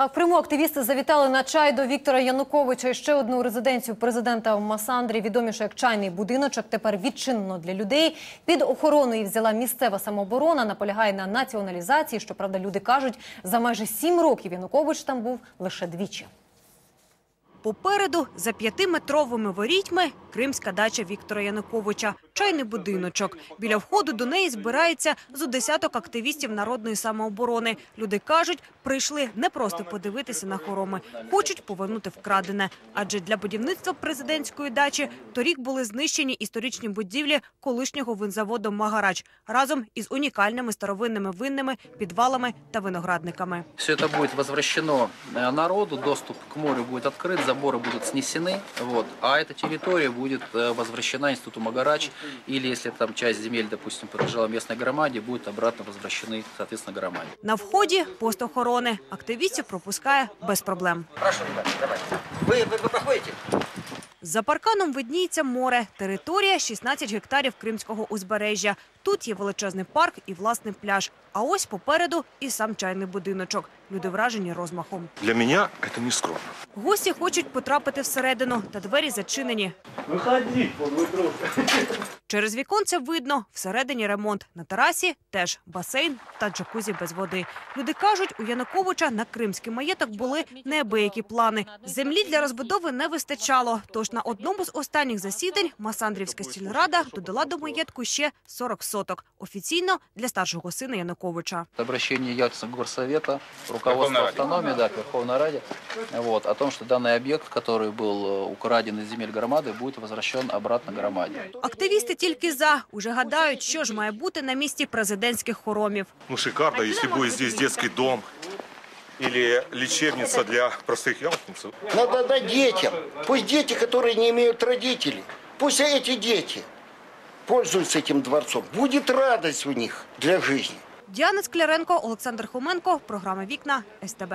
А в Криму активісти завітали на чай до Віктора Януковича і ще одну резиденцію президента в Масандрі, відоміше як чайний будиночок. Тепер відчинено для людей. Під охороною взяла місцева самооборона. Наполягає на націоналізації. Щоправда, люди кажуть, за майже сім років Янукович там був лише двічі. Попереду, за п'ятиметровими ворітьми, кримська дача Віктора Януковича. Чайний будиночок. Біля входу до неї збирається зо десяток активістів народної самооборони. Люди кажуть, прийшли не просто подивитися на хороми, хочуть повернути вкрадене. Адже для будівництва президентської дачі торік були знищені історичні будівлі колишнього винзаводу «Магарач» разом із унікальними старовинними винними, підвалами та виноградниками. Все это будет возвращено э, народу, доступ к морю будет открыт, заборы будут снесены, вот, а эта территория будет э, возвращена Институту Магарач, или если там часть земель, допустим, принадлежала местной громаде, будет обратно возвращены, соответственно, громаде. На вході пост охорони. Активістів пропускає без проблем. Прошу, ребята, давайте. Вы, вы, вы проходите? За парканом видніється море. Територія 16 гектарів кримського узбережжя. Тут є величезний парк і власний пляж. А ось попереду і сам чайний будиночок. Люди вражені розмахом. Для меня это не скромно. Гості хочуть потрапити всередину, та двері зачинені. Через віконце видно, всередині ремонт. На терасі теж басейн та джакузі без води. Люди кажуть, у Януковича на кримський маєток були неабиякі плани. Землі для розбудови не вистачало. Тож на одному з останніх засідань Масандрівська сільрада додала до маєтку ще 40 соток. Офіційно для старшого сина Януковича. Это обращение Ялтинского горсовета, руководства автономии, да, к Верховной Раде, вот, о том, что данный объект, который был э, украден из земель громады, будет возвращен обратно громаде. Активісти тільки за уже гадають, що ж має бути на місці президентських хоромів. Ну, шикарно, если будет здесь детский дом или лечебница для простых ялтинцев. Надо дать детям. Пусть дети, которые не имеют родителей, пусть эти дети пользуются этим дворцом. Будет радость у них для жизни. Діана Скляренко, Олександр Хоменко. Програма Вікна СТБ.